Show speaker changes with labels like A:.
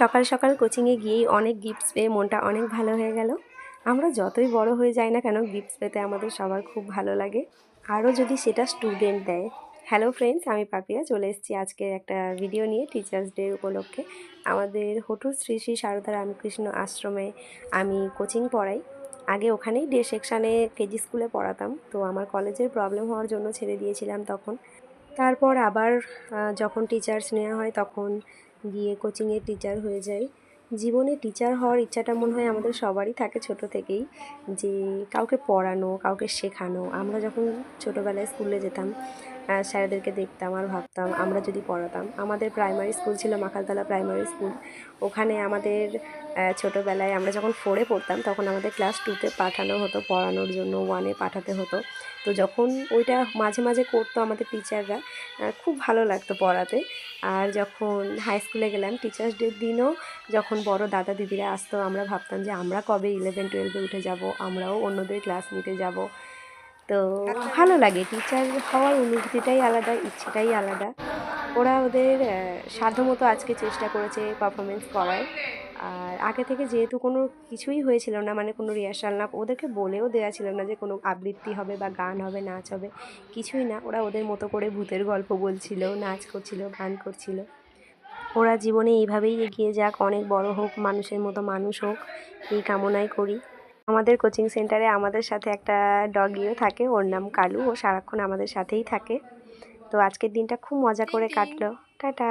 A: সকাল সকাল কোচিংয়ে গিয়েই অনেক গিফটস পেয়ে মনটা অনেক ভালো হয়ে গেল। আমরা যতই বড় হয়ে যাই না কেন গিফটস পেতে আমাদের সবার খুব ভালো লাগে। আরও যদি সেটা স্টুডেন্ট দেয় হ্যালো ফ্রেন্ডস আমি পাপিয়া চলে এসেছি আজকে একটা ভিডিও নিয়ে টিচার্স ডে উপলক্ষে। আমাদের হটুর শ্রী শ্রী সারদা রামকৃষ্ণ আশ্রমে আমি কোচিং পড়াই। আগে ওখানেই ডে সেকশানে কেজি স্কুলে পড়াতাম, তো আমার কলেজের প্রবলেম হওয়ার জন্য ছেড়ে দিয়েছিলাম তখন। তারপর আবার যখন টিচার্স নেওয়া হয় তখন গিয়ে কোচিংয়ের টিচার হয়ে যাই। জীবনে টিচার হওয়ার ইচ্ছাটা মনে হয় আমাদের সবারই থাকে ছোট থেকেই, যে কাউকে পড়ানো, কাউকে শেখানো। আমরা যখন ছোটোবেলায় স্কুলে যেতাম স্যারদেরকে দেখতাম আর ভাবতাম, আমরা যদি পড়াতাম। আমাদের প্রাইমারি স্কুল ছিল মাখালতলা প্রাইমারি স্কুল ওখানে আমাদের ছোটোবেলায় আমরা যখন ফোরে পড়তাম, তখন আমাদের ক্লাস টুতে পাঠানো হতো, পড়ানোর জন্য ওয়ানে পাঠাতে হতো। তো যখন ওইটা মাঝে মাঝে করতো আমাদের টিচাররা খুব ভালো লাগতো পড়াতে। আর যখন হাই স্কুলে গেলাম টিচার্স ডের দিনও যখন বড় দাদা দিদিরা আসতো, আমরা ভাবতাম যে আমরা কবে ইলেভেন টুয়েলভে উঠে যাব, আমরাও অন্যদের ক্লাস নিতে যাব। তো ভালো লাগে টিচার হওয়ার অনুভূতিটাই আলাদা, ইচ্ছেটাই আলাদা। ওরা ওদের সাধ্যমতো আজকে চেষ্টা করেছে পারফরমেন্স করার। আর আগে থেকে যেহেতু কোনো কিছুই হয়েছিল না মানে কোনো রিহার্সাল না ওদেরকে বলেও দেওয়া ছিল না যে কোনো আবৃত্তি হবে বা গান হবে নাচ হবে কিছুই না। ওরা ওদের মতো করে ভূতের গল্প বলছিল নাচ করছিল গান করছিল। ওরা জীবনে এইভাবেই এগিয়ে যাক অনেক বড় হোক মানুষের মতো মানুষ হোক এই কামনাই করি। আমাদের কোচিং সেন্টারে আমাদের সাথে একটা ডগিও থাকে ওর নাম কালু ও সারাক্ষণ আমাদের সাথেই থাকে। তো আজকের দিনটা খুব মজা করে কাটলো। টাটা।